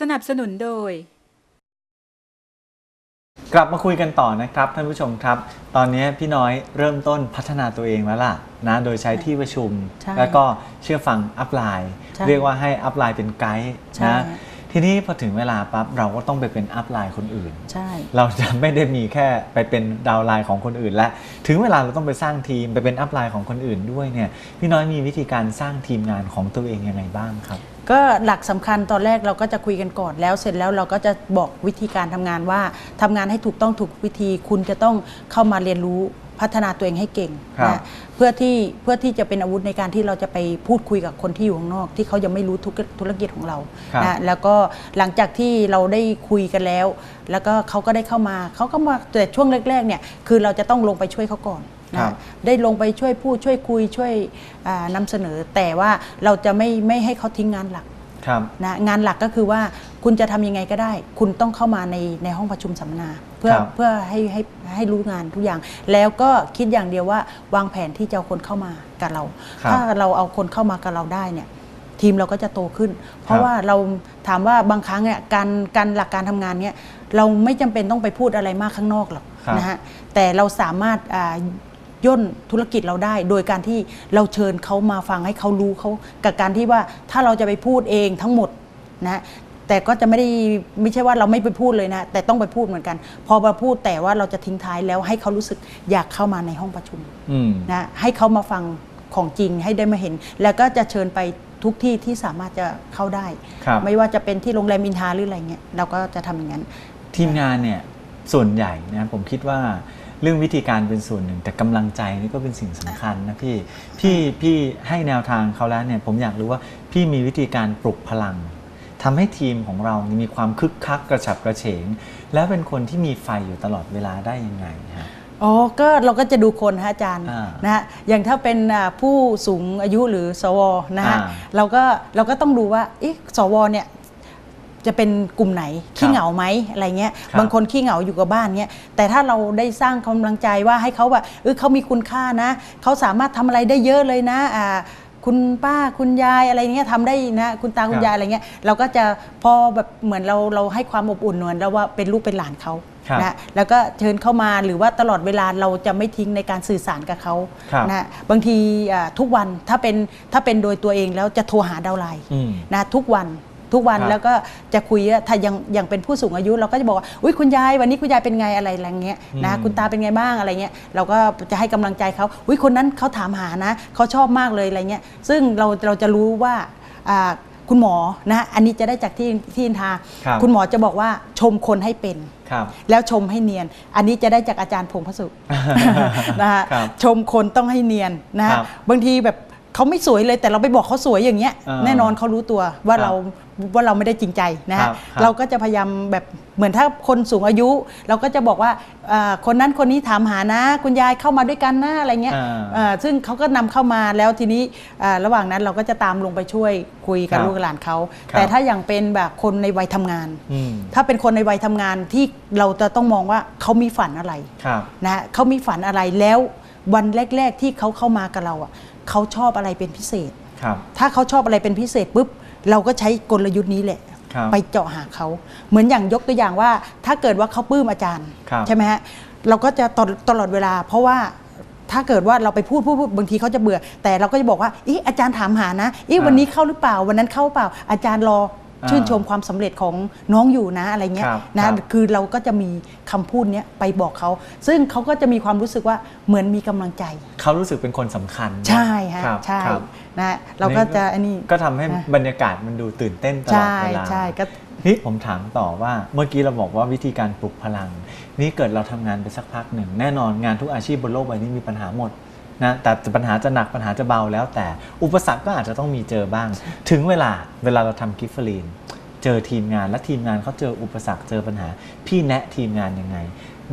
สนับสนุนโดย กลับมาคุยกันต่อนะครับท่านผู้ชมครับ ตอนนี้พี่น้อยเริ่มต้นพัฒนาตัวเองแล้วล่ะนะโดยใช้ที่ประชุม ใช่แล้วก็เชื่อฟังอัพไลน์ ใช่เรียกว่าให้อัพไลน์เป็นไกด์ใช่ นะ ทีนี้พอถึงเวลาปั๊บเราก็ต้องไปเป็นอัพไลน์คนอื่น ใช่ เราจะไม่ได้มีแค่ไปเป็นดาวน์ไลน์ของคนอื่นและถึงเวลาเราต้องไปสร้างทีมไปเป็นอัพไลน์ของคนอื่นด้วยเนี่ยพี่น้อยมีวิธีการสร้างทีมงานของตัวเองยังไงบ้างครับ ก็หลักสำคัญตอนแรกเราก็จะคุยกันก่อนแล้วเสร็จแล้วเราก็จะบอกวิธีการทำงานว่าทำงานให้ถูกต้องถูกวิธีคุณจะต้องเข้ามาเรียนรู้ พัฒนาตัวเองให้เก่งครับนะเพื่อที่เพื่อที่จะเป็นอาวุธในการที่เราจะไปพูดคุยกับคนที่อยู่ข้างนอก ที่เขายังไม่รู้ธุรธุรกิจของเราครับนะแล้วก็หลังจากที่เราได้คุยกันแล้ว แล้วก็เขาก็ได้เข้ามาเขาก็มาแต่ช่วงแรกๆเนี่ยคือเราจะต้องลงไปช่วยเขาก่อนครันะบได้ลงไปช่วยพูดช่วยคุยช่วยอ่านำเสนอ แต่ว่าเราจะไม่ไม่ให้เขาทิ้งงานหลักครับนะงานหลักก็คือว่า คุณจะทำยังไงก็ได้ คุณต้องเข้ามาในในห้องประชุมสัมมนา เพื่อครับเพื่อให้ให้ให้รู้งานทุกอย่าง แล้วก็คิดอย่างเดียวว่าวางแผนที่จะเอาคนเข้ามากับเราครับถ้าเราเอาคนเข้ามากับเราได้เนี่ยทีมเราก็จะโตขึ้น เพครัราะบว่าเราถามว่าบางครั้งเนี่ยการการหลักการทำงานเนี่ยเราไม่จำเป็นต้องไปพูดอะไรมากข้างนอกหรอกครับนะฮะแต่เราสามารถอ่าย่นธุรกิจเราได้ โดยการที่เราเชิญเขามาฟังให้เขารู้เขากับการที่ว่าถ้าเราจะไปพูดเองทั้งหมดนะ แต่ก็จะไม่ได้ไม่ใช่ว่าเราไม่ไปพูดเลยนะ แต่ต้องไปพูดเหมือนกัน พอมาพูดแต่ว่าเราจะทิ้งท้ายแล้วให้เขารู้สึกอยากเข้ามาในห้องประชุมอืม นะให้เขามาฟังของจริงให้ได้มาเห็น แล้วก็จะเชิญไปทุกที่ที่สามารถจะเข้าได้ ครับ ไม่ว่าจะเป็นที่โรงแรมอินทาหรืออะไรเงี้ยเราก็จะทำอย่างนั้น ทีมงานเนี่ยส่วนใหญ่นะผมคิดว่าเรื่องวิธีการเป็นส่วนหนึ่ง แต่กำลังใจนี่ก็เป็นสิ่งสำคัญนะพี่พี่พี่ให้แนวทางเขาแล้วเนี่ยผมอยากรู้ว่าพี่มีวิธีการปลุกพลัง ทำให้ทีมของเรานี่มีความคึกคักกระฉับกระเฉง แล้วเป็นคนที่มีไฟอยู่ตลอดเวลาได้ยังไงฮะอ๋อ ก็เราก็จะดูคนฮะอาจารย์อ่านะฮะ อย่างถ้าเป็นอ่าผู้สูงอายุหรือสวนะฮะอ่าเราก็เราก็ต้องดูว่าเอ๊ะสวเนี่ยจะเป็นกลุ่มไหนขี้เหงาไหมอะไรเงี้ยครับบางคนขี้เหงาอยู่กับบ้านเงี้ยแต่ถ้าเราได้สร้างกำลังใจว่าให้เขาแบบเออเขามีคุณค่านะเขาสามารถทำอะไรได้เยอะเลยนะอ่า คุณป้าคุณยายอะไรเงี้ยทำได้นะคุณตาคุณยายอะไรเงี้ยเราก็จะพอแบบเหมือนเราเราให้ความอบอุ่นเหมือนเราว่าเป็นลูกเป็นหลานเขาครับนะแล้วก็เชิญเข้ามาหรือว่าตลอดเวลาเราจะไม่ทิ้งในการสื่อสารกับเขาครับนะบางทีอ่าทุกวันถ้าเป็นถ้าเป็นโดยตัวเองแล้วจะโทรหาดาวน์ไลน์อืม นะทุกวัน ทุกวันครับแล้วก็จะคุยว่าถ้ายังยังเป็นผู้สูงอายุ เราก็จะบอกว่าอุ้ยคุณยายวันนี้คุณยายเป็นไงอะไรอะไรเงี้ยนะอืมคุณตาเป็นไงบ้างอะไรเงี้ยเราก็จะให้กำลังใจเขาอุ้ยคนนั้นเขาถามหานะเขาชอบมากเลยอะไรเงี้ยซึ่งเราเราจะรู้ว่าอ่าคุณหมอนะอันนี้จะได้จากที่ที่อินทาครับคุณหมอจะบอกว่าชมคนให้เป็นครับแล้วชมให้เนียน อันนี้จะได้จากอาจารย์พงษ์พระสุนะฮะครับชมคนต้องให้เนียนนะฮะครับบางทีแบบ เขาไม่สวยเลยแต่เราไปบอกเขาสวยอย่างเงี้ยอ่าแน่นอนเขารู้ตัวว่าครับเราว่าเราไม่ได้จริงใจนะครัฮะบครับเราก็จะพยายามแบบเหมือนถ้าคนสูงอายุ เราก็จะบอกว่าอ่าคนนั้นคนนี้ถามหานะ คุณยายเข้ามาด้วยกันนะอะไรเงี้ยอ่าอ่าซึ่งเขาก็นำเข้ามาแล้วทีนี้อ่าระหว่างนั้นเราก็จะตามลงไปช่วยคุยกับครับลูกหลานเขาครับแต่ถ้าอย่างเป็นแบบคนในวัยทำงานอืมถ้าเป็นคนในวัยทำงานที่เราจะต้องมองว่าเขามีฝันอะไรครับนะฮะเขามีฝันอะไรแล้ววันแรก ๆ ที่เขาเข้ามากับเราอะ เขาชอบอะไรเป็นพิเศษ ครับถ้าเขาชอบอะไรเป็นพิเศษปุ๊บเราก็ใช้กลยุทธ์นี้แหละ ครับ ไปเจาะหาเขา เหมือนอย่างยกตัวอย่างว่า ถ้าเกิดว่าเขาปลื้มอาจารย์ ครับใช่ไหมฮะเราก็จะตลอดตลอดเวลา เพราะว่าถ้าเกิดว่าเราไปพูดพูดพูดบางทีเขาจะเบื่อ แต่เราก็จะบอกว่าอีอาจารย์ถามหานะอีอ่าวันนี้เข้าหรือเปล่าวันนั้นเข้าเปล่าอาจารย์รออ่า ชื่นชมความสำเร็จของน้องอยู่นะอะไรเงี้ยครับนะครับคือเราก็จะมีคำพูดเนี้ยไปบอกเขา ซึ่งเขาก็จะมีความรู้สึกว่าเหมือนมีกำลังใจ เขารู้สึกเป็นคนสำคัญนะใช่ฮะครับใช่ครับนะเราก็จะอันนี้ก็ทำให้นะบรรยากาศมันดูตื่นเต้นตลอดใช่เวลาใช่ก็นี่ผมถามต่อว่าเมื่อกี้เราบอกว่าวิธีการปลุกพลัง นี่เกิดเราทำงานไปสักพักหนึ่ง แน่นอนงานทุกอาชีพบนโลกใบนี้มีปัญหาหมด นะแต่ปัญหาจะหนักปัญหาจะเบาแล้วแต่ อุปสรรคก็อาจจะต้องมีเจอบ้าง ถึงเวลาเวลาเราทำกิฟต์ฟลีนเจอทีมงานและทีมงานเขาเจออุปสรรคเจอปัญหา พี่แนะทีมงานยังไง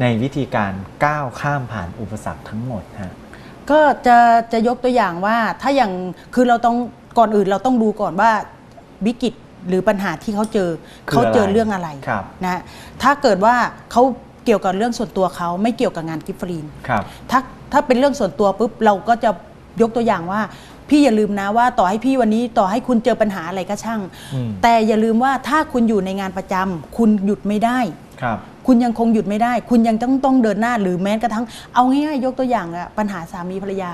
ในวิธีการก้าวข้ามผ่านอุปสรรคทั้งหมดฮะก็จะจะยกตัวอย่างว่าถ้าอย่างคือเราต้องก่อนอื่นเราต้องดูก่อนว่าวิกฤตหรือปัญหาที่เขาเจอคือเขาเจออะไรเรื่องอะไรครับนะถ้าเกิดว่าเขาเกี่ยวกับเรื่องส่วนตัวเขาไม่เกี่ยวกับงานกิฟฟรีนครับถ้า ถ้าเป็นเรื่องส่วนตัวปุ๊บเราก็จะยกตัวอย่างว่า พี่อย่าลืมนะว่าต่อให้พี่วันนี้ต่อให้คุณเจอปัญหาอะไรก็ช่างอืมแต่อย่าลืมว่าถ้าคุณอยู่ในงานประจำคุณหยุดไม่ได้ครับคุณยังคงหยุดไม่ได้ คุณยังต้องต้องเดินหน้าหรือแม้กระทั่ง เอาง่ายๆยกตัวอย่างอะปัญหาสามีภรรยา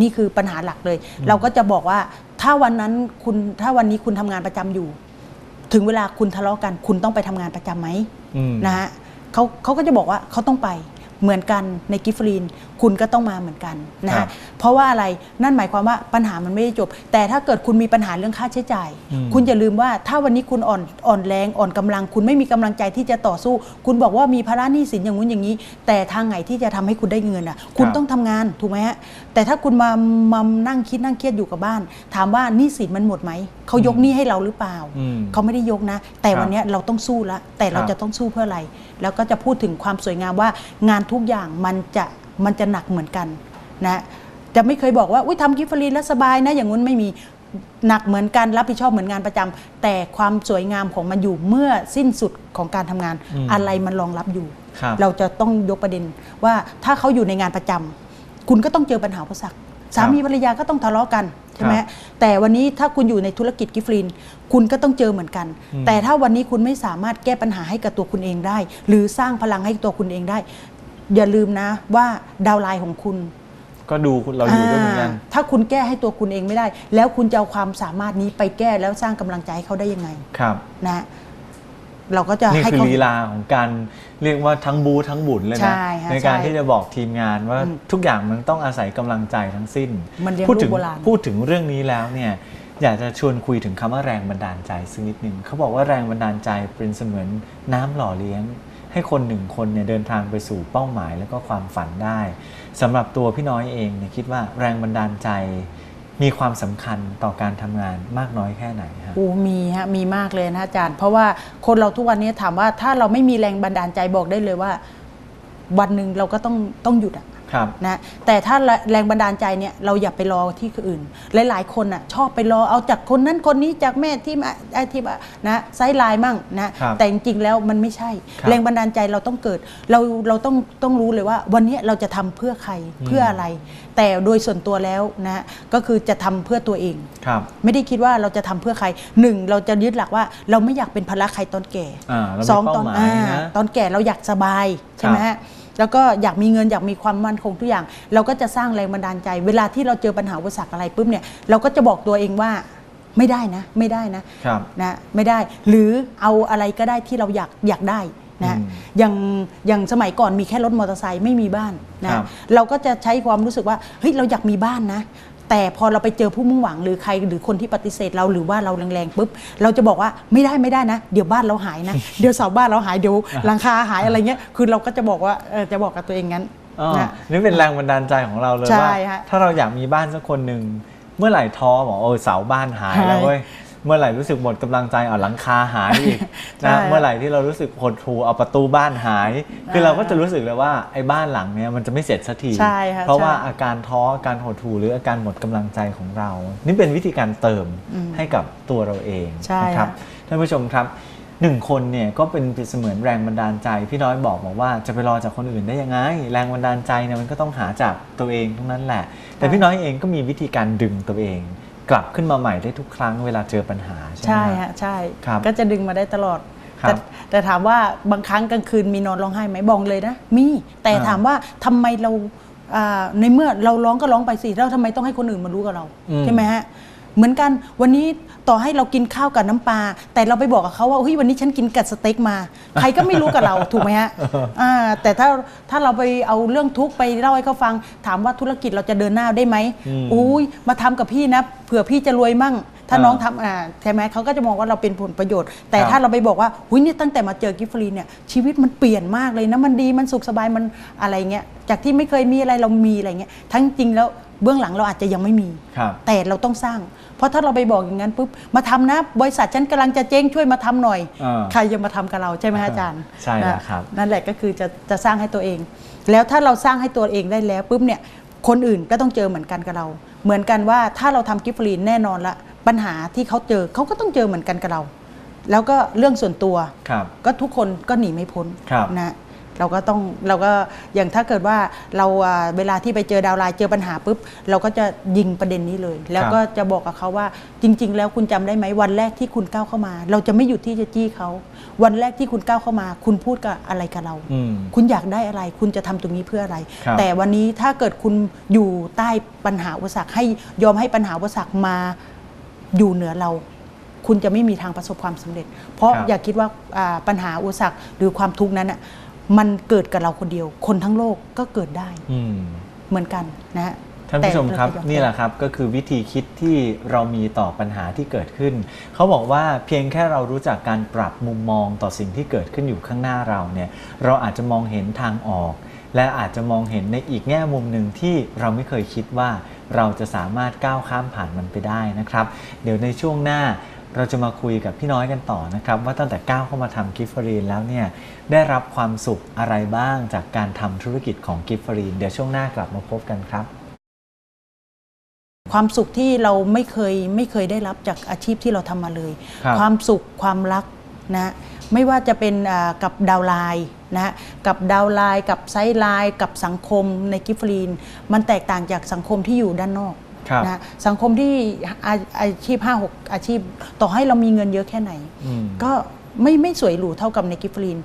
นี่คือปัญหาหลักเลย เราก็จะบอกว่าถ้าวันนั้นคุณถ้าวันนี้คุณทำงานประจำอยู่ ถึงเวลาคุณทะเลาะกัน คุณต้องไปทำงานประจำไหมอืมนะฮะเขาเขาก็จะบอกว่าเขาต้องไป เหมือนกันในกิฟฟรีนคุณก็ต้องมาเหมือนกันนะครัฮะบเพราะว่าอะไรนั่นหมายความว่าปัญหามันไม่ได้จบ แต่ถ้าเกิดคุณมีปัญหาเรื่องค่าใช้จ่าย อืม คุณอย่าลืมว่าถ้าวันนี้คุณอ่อนอ่อนแรงอ่อนกำลัง คุณไม่มีกำลังใจที่จะต่อสู้ คุณบอกว่ามีภาระหนี้สินอย่างนู้นอย่างนี้ แต่ทางไหนที่จะทำให้คุณได้เงินอะ คุณต้องทำงานถูกไหมฮะแต่ถ้าคุณมามานั่งคิดนั่งเครียดอยู่กับบ้าน ถามว่าหนี้สินมันหมดไหมเขายกหนี้ให้เราหรือเปล่าอืมเขาไม่ได้ยกนะ แต่ครับวันเนี้ยเราต้องสู้ละแต่เราครับจะต้องสู้เพื่ออะไร แล้วก็จะพูดถึงความสวยงามว่างานทุกอย่างมันจะมันจะหนักเหมือนกันนะจะไม่เคยบอกว่าอุ้ยทำกิฟฟรีแล้วสบายนะ อย่างนู้นไม่มีหนักเหมือนกันรับผิดชอบเหมือนงานประจำแต่ความสวยงามของมันอยู่เมื่อสิ้นสุดของการทำงานอืมอะไรมันรองรับอยู่ครับเราจะต้องยกประเด็นว่าถ้าเขาอยู่ในงานประจำคุณก็ต้องเจอปัญหาอุปสรรคสามีภรรยาก็ต้องทะเลาะกันใช่ไหมครับ แต่วันนี้ถ้าคุณอยู่ในธุรกิจกิฟฟรีนคุณก็ต้องเจอเหมือนกันอืมแต่ถ้าวันนี้คุณไม่สามารถแก้ปัญหาให้กับตัวคุณเองได้ หรือสร้างพลังให้ตัวคุณเองได้ อย่าลืมนะว่าดาวน์ไลน์ของคุณ ก็ดูเราอยู่ด้วยเหมือนกันอ่าถ้าคุณแก้ให้ตัวคุณเองไม่ได้ แล้วคุณจะเอาความสามารถนี้ไปแก้แล้วสร้างกำลังใจให้เขาได้ยังไงครับนะ เราก็จะนี่ให้คือเขา ลีลาของการเรียกว่าทั้งบูทั้งบุญเลยใช่นะฮะในการใช่ที่จะบอกทีมงานว่าอืมทุกอย่างมันต้องอาศัยกำลังใจทั้งสิ้น มันเลี้ยงพูดถึงลูกโบราณ พูดถึงเรื่องนี้แล้วเนี่ยอยากจะชวนคุยถึงคำว่าแรงบันดาลใจสักนิดหนึ่งเขาบอกว่าแรงบันดาลใจเป็นเสมือนน้ำหล่อเลี้ยง ให้คนหนึ่งคนเนี่ยเดินทางไปสู่เป้าหมายแล้วก็ความฝันได้สำหรับตัวพี่น้อยเองเนี่ยคิดว่าแรงบันดาลใจ มีความสำคัญต่อการทำงานมากน้อยแค่ไหนฮะโอ้มีฮะมีมากเลยนะอาจารย์ เพราะว่าคนเราทุกวันนี้ถามว่าถ้าเราไม่มีแรงบันดาลใจบอกได้เลยว่า วันหนึ่งเราก็ต้องต้องหยุดอะ นะแต่ถ้าแรงบันดาลใจเนี่ยเราอย่าไปรอที่คนอื่น หลายๆ คนอะชอบไปรอเอาจากคนนั้นคนนี้จากแม่ที่มาไอ้ที่มานะไซส์ไลน์มั่งนะครับแต่จริงๆแล้วมันไม่ใช่ครับแรงบันดาลใจเราต้องเกิดเราเราต้องต้องรู้เลยว่า วันนี้เราจะทำเพื่อใครอืมเพื่ออะไร แต่โดยส่วนตัวแล้วนะก็คือจะทำเพื่อตัวเองครับไม่ได้คิดว่าเราจะทำเพื่อใครหนึ่งเราจะยึดหลักว่าเราไม่อยากเป็นภาระใครตอนแก่อ่าเรามีสองเป้าตอนหมายอ่านะตอนแก่เราอยากสบายใช่ไหมครัฮะบ แล้วก็อยากมีเงินอยากมีความมั่นคงทุกอย่าง เราก็จะสร้างแรงบันดาลใจ เวลาที่เราเจอปัญหาอุปสรรคอะไรปุ๊บเนี่ยเราก็จะบอกตัวเองว่าไม่ได้นะ ไม่ได้นะครับ นะไม่ได้ หรือเอาอะไรก็ได้ที่เราอยากอยากได้นะอืมอย่างอย่างสมัยก่อนมีแค่รถมอเตอร์ไซค์ไม่มีบ้านนะครับ เราก็จะใช้ความรู้สึกว่าเฮ้ยเราอยากมีบ้านนะ แต่พอเราไปเจอผู้มุ่งหวังหรือใครหรือคนที่ปฏิเสธเราหรือว่าเราแรงๆปุ๊บเราจะบอกว่าไม่ได้ไม่ได้นะ เดี๋ยวบ้านเราหายนะเดี๋ยวเสาบ้านเราหายเดี๋ยวหลังคาหายอะไรเงี้ยคือเราก็จะบอกว่าเออจะบอกกับตัวเองงั้นอ๋อนะนี่เป็นแรงบันดาลใจของเราเลยใช่ว่าฮะถ้าเราอยากมีบ้านสักคนหนึ่งเมื่อไหร่ท้อบอกโอ้ยเสาบ้านหายแล้วหายเว้ย เมื่อไหร่รู้สึกหมดกำลังใจเอาหลังคาหายอีกใช่นะฮะเมื่อไหร่ที่เรารู้สึกหดหูเอาประตูบ้านหาย คือเราก็จะรู้สึกเลยว่าไอ้บ้านหลังเนี้ยมันจะไม่เสร็จสักทีใช่ค่ะเพราะว่าใช่อาการท้ออาการหดหูหรืออาการหมดกำลังใจของเรา นี่เป็นวิธีการเติมอืมให้กับตัวเราเองใช่นะครับค่ะท่านผู้ชมครับหนึ่งคนเนี่ยก็เป็นเสมือนแรงบันดาลใจพี่น้อยบอกบอกว่าจะไปรอจากคนอื่นได้ยังไง แรงบันดาลใจเนี่ยมันก็ต้องหาจากตัวเองทั้งนั้นแหละ แต่พี่น้อยเองก็มีวิธีการดึงตัวเอง กลับขึ้นมาใหม่ได้ทุกครั้งเวลาเจอปัญหาใช่ไหมใช่ฮะฮะใช่ครับ ก็จะดึงมาได้ตลอด ครับแต่แต่ถามว่าบางครั้งกลางคืนมีนอนร้องไห้ไหมบอกเลยนะมีแต่อ่า ถามว่าทำไมเราอ่าในเมื่อเราร้องก็ร้องไปสิแล้วทำไมต้องให้คนอื่นมารู้กับเราอืมใช่ไหมฮะ เหมือนกันวันนี้ต่อให้เรากินข้าวกับน้ำปลาแต่เราไปบอกกับเขาว่าเฮ้ยวันนี้ฉันกินกัดสเต็กมาใครก็ไม่รู้กับเราถูกไหมฮะอ่าแต่ถ้าถ้าเราไปเอาเรื่องทุกข์ไปเล่าให้เขาฟัง ถามว่าธุรกิจเราจะเดินหน้าได้ไหมอืมอุ้ยมาทำกับพี่นะเผื่อพี่จะรวยมั่ง ถ้าอ่าน้องทำอ่าใช่ไหมเขาก็จะมองว่าเราเป็นผลประโยชน์ แต่ครับถ้าเราไปบอกว่าหุ้ยเนี่ยตั้งแต่มาเจอกิฟฟรีเนี่ยชีวิตมันเปลี่ยนมากเลยนะมันดีมันสุขสบายมันอะไรเงี้ยจากที่ไม่เคยมีอะไรเรามีอะไรเงี้ยทั้งจริงแล้ว เบื้องหลังเราอาจจะยังไม่มีครับแต่เราต้องสร้าง เพราะถ้าเราไปบอกอย่างนั้นปุ๊บมาทำนะ บริษัทฉันกำลังจะเจ๊งช่วยมาทำหน่อยอ่าใครจะมาทำกับเราใช่ไหมฮะอาจารย์ ใช่แล้วนะครับนั่นแหละก็คือจะจะสร้างให้ตัวเอง แล้วถ้าเราสร้างให้ตัวเองได้แล้วปุ๊บเนี่ยคนอื่นก็ต้องเจอเหมือนกันกับเรา เหมือนกันว่าถ้าเราทำกิฟต์ฟรีแน่นอนละปัญหาที่เขาเจอเขาก็ต้องเจอเหมือนกันกับเรา แล้วก็เรื่องส่วนตัวครับก็ทุกคนก็หนีไม่พ้นครับนะ เราก็ต้องเราก็อย่างถ้าเกิดว่าเราอ่าเวลาที่ไปเจอดาวน์ไลน์เจอปัญหาปุ๊บ เราก็จะยิงประเด็นนี้เลย แล้วก็จะบอกกับเขาว่าจริง ๆ แล้วคุณจำได้ไหมวันแรกที่คุณก้าวเข้ามา เราจะไม่หยุดที่จะจี้เขา วันแรกที่คุณก้าวเข้ามา คุณพูดกับอะไรกับเราอืมคุณอยากได้อะไร คุณจะทำตรงนี้เพื่ออะไรครับแต่วันนี้ถ้าเกิดคุณอยู่ใต้ปัญหาอุปสรรคให้ยอมให้ปัญหาอุปสรรคมาอยู่เหนือเราคุณจะไม่มีทางประสบความสำเร็จ เพราะครับอย่าคิดว่าอ่าปัญหาอุปสรรคหรือความทุกข์นั้นอะ มันเกิดกับเราคนเดียว คนทั้งโลกก็เกิดได้อืมเหมือนกันนะฮะท่านผู้ชมครับแต่เราจะยอนี่แหละครับก็คือวิธีคิดที่เรามีต่อปัญหาที่เกิดขึ้น เขาบอกว่าเพียงแค่เรารู้จักการปรับมุมมองต่อสิ่งที่เกิดขึ้นอยู่ข้างหน้าเราเนี่ยเราอาจจะมองเห็นทางออก และอาจจะมองเห็นในอีกแง่มุมหนึ่งที่เราไม่เคยคิดว่าเราจะสามารถก้าวข้ามผ่านมันไปได้นะครับ เดี๋ยวในช่วงหน้า เราจะมาคุยกับพี่น้อยกันต่อนะครับ ว่าตั้งแต่ก้าวเข้ามาทำกิฟฟรีนแล้วเนี่ยได้รับความสุขอะไรบ้างจากการทำธุรกิจของกิฟฟรีนเดี๋ยวช่วงหน้ากลับมาพบกันครับ ความสุขที่เราไม่เคยไม่เคยได้รับจากอาชีพที่เราทำมาเลย ครับความสุขความรักนะไม่ว่าจะเป็นอ่ากับดาวน์ไลน์นะกับดาวน์ไลน์กับไซด์ไลน์กับสังคมในกิฟฟรีน มันแตกต่างจากสังคมที่อยู่ด้านนอกครับ นะสังคมที่อาอาชีพ 5 6 อาชีพ ต่อให้เรามีเงินเยอะแค่ไหนอืมก็ไม่ไม่สวยหรูเท่ากับในกิฟฟรีน